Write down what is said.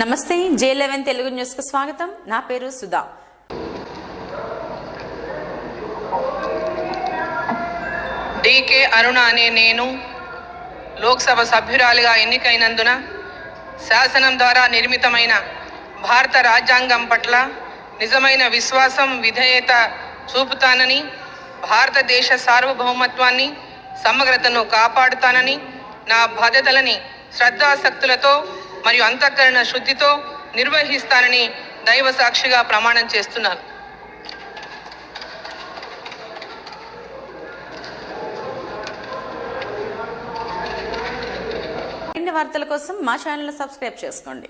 నమస్తే జే లెవెన్ తెలుగు న్యూస్కు స్వాగతం. నా పేరు సుధా. డికే అరుణ అనే నేను లోక్సభ సభ్యురాలిగా ఎన్నికైనందున శాసనం ద్వారా నిర్మితమైన భారత రాజ్యాంగం పట్ల నిజమైన విశ్వాసం విధేయత చూపుతానని భారతదేశ సార్వభౌమత్వాన్ని సమగ్రతను కాపాడుతానని నా బాధ్యతలని శ్రద్ధాసక్తులతో మరియు అంతఃకరణ శుద్ధితో నిర్వహిస్తానని దైవ సాక్షిగా ప్రమాణం చేస్తున్నాను. వార్తల కోసం మా ఛానల్ సబ్స్క్రైబ్ చేసుకోండి.